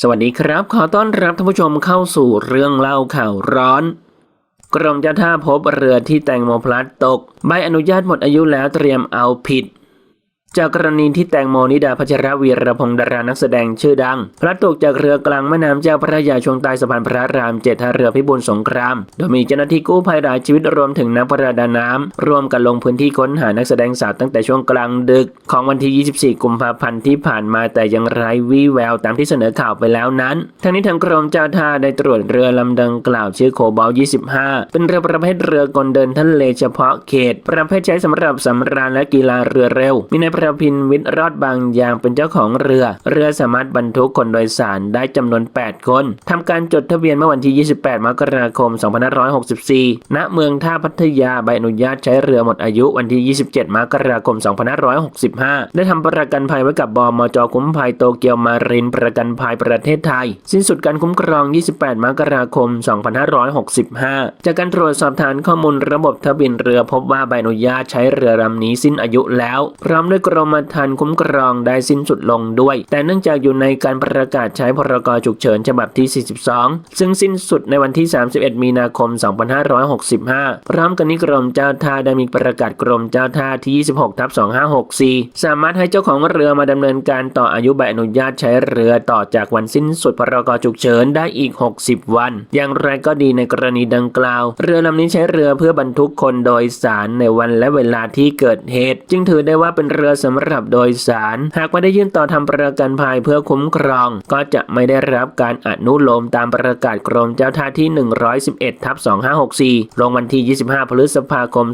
สวัสดีครับ ขอต้อนรับท่านผู้ชมเข้าสู่เรื่องเล่าข่าวร้อน กรมเจ้าท่าพบเรือที่แตงโมพลัดตก ใบอนุญาตหมดอายุแล้วเตรียมเอาผิด จากกรณีที่แตงโมนิดาพัชรวีรพงศ์ดารานักแสดงชื่อดัง พลัดตกจากเรือกลางแม่น้ำเจ้าพระยาช่วงใต้สะพานพระรามเจ็ดท่าเรือพิบูลสงคราม โดยมีเจ้าหน้าที่กู้ภัยหลายชีวิตรวมถึงนักประดาน้ำร่วมกันลงพื้นที่ค้นหานักแสดงสาวตั้งแต่ช่วงกลางดึก ของวันที่ 24 กุมภาพันธ์ที่ผ่านมาแต่ยังไร้วี่แววตามที่เสนอข่าวไปแล้วนั้นทั้งนี้ทางกรมเจ้าท่าได้ตรวจเรือลำดังกล่าวชื่อโคบอล25 เป็นเรือประเภทเรือกลเดินทะเลเฉพาะเขต ประเภทใช้สำหรับสำราญและกีฬาเรือเร็ว มีในประพินวิทย์รอดบางยางเป็นเจ้าของเรือ เรือสามารถบรรทุกคนโดยสารได้จำนวน 8 คน ทำการจดทะเบียนเมื่อวันที่ 28 มกราคม 2564 ณ เมืองท่าพัทยาใบอนุญาตใช้เรือหมดอายุวันที่ 27 มกราคม 2565 ได้ทำประกันภัยไว้กับบมจคุ้มภัยโตเกียวมารินประกันภัยประเทศไทย สิ้นสุดการคุ้มครอง 28 มกราคม 2565 จากการตรวจสอบฐานข้อมูลระบบทะเบียนเรือพบว่าใบอนุญาตใช้เรือลำนี้สิ้นอายุแล้ว พร้อมด้วยกรมธรรม์คุ้มครองได้สิ้นสุดลงด้วย แต่เนื่องจากอยู่ในการประกาศใช้พรกฉุกเฉินฉบับที่ 42 ซึ่งสิ้นสุดในวันที่ 31 มีนาคม 2565 พร้อมกันนี้กรมเจ้าท่าได้มีประกาศกรมเจ้าท่าที่ 26ทับ2564 สามารถให้เจ้าของเรือมาดำเนินการต่ออายุใบอนุญาตใช้เรือต่อจากวันสิ้นสุดพรกฉุกเฉินได้อีก 60 วัน อย่างไรก็ดีในกรณีดังกล่าว เรือลำนี้ใช้เรือเพื่อบรรทุกคนโดยสารในวันและเวลาที่เกิดเหตุ จึงถือได้ว่าเป็นเรือสำหรับโดยสาร หากไม่ได้ยื่นต่อทำประกันภัยเพื่อคุ้มครอง ก็จะไม่ได้รับการอนุโลมตามประกาศกรมเจ้าท่าที่ 111ทับ2564 ลงวันที่ 25 พฤษภาคม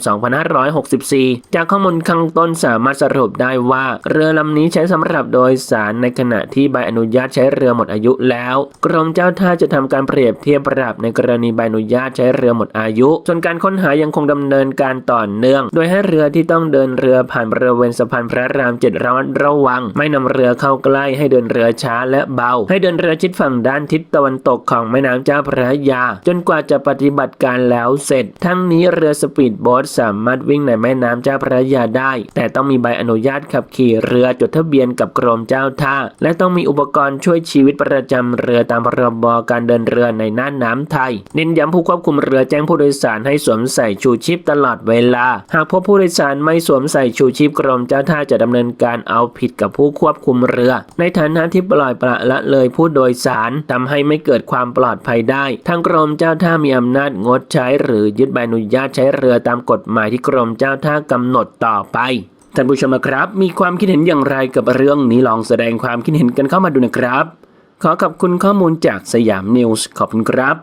2564 จากข้อมูลข้างต้นสามารถสรุปได้ว่าเรือลำนี้ใช้สำหรับโดยสารในขณะที่ใบอนุญาตใช้เรือหมดอายุแล้ว กรมเจ้าท่าจะทำการเปรียบเทียบปรับในกรณีใบอนุญาตใช้เรือหมดอายุ ส่วนการค้นหายังคงดำเนินการต่อเนื่อง โดยให้เรือที่ต้องเดินเรือผ่านบริเวณสะพานพระรามเจ็ดระมัดระวัง ไม่นำเรือเข้าใกล้ให้เดินเรือช้าและเบา ให้เดินเรือชิดฝั่งด้านทิศตะวันตกของแม่น้ำเจ้าพระยา จนกว่าจะปฏิบัติการแล้วเสร็จ ทั้งนี้เรือสปีดโบ๊ทสามารถวิ่งในแม่น้ำเจ้าพระยาได้ แต่ต้องมีใบอนุญาตขับขี่เรือจดทะเบียนกับกรมเจ้าท่า และต้องมีอุปกรณ์ช่วยชีวิตประจำเรือตามพรบการเดินเรือในน่านน้ำไทยเน้นย้ำผู้ควบคุมเรือแจ้งผู้โดยสารให้สวมใส่ชูชีพตลอดเวลา หากพบผู้โดยสารไม่สวมใส่ชูชีพกรมเจ้าท่าจะดำเนินการเอาผิดกับผู้ควบคุมเรือ ในฐานะที่ปล่อยปละละเลยผู้โดยสารทำให้ไม่เกิดความปลอดภัยได้ทางกรมเจ้าท่ามีอำนาจงดใช้ หรือยึดใบอนุญาตใช้เรือตามกฎหมายที่กรมเจ้าท่ากำหนดต่อไปท่านผู้ชมครับ มีความคิดเห็นอย่างไรกับเรื่องนี้ลองแสดงความคิดเห็นกันเข้ามาดูนะครับ ขอขอบคุณข้อมูลจากสยามนิวส์ขอบคุณครับ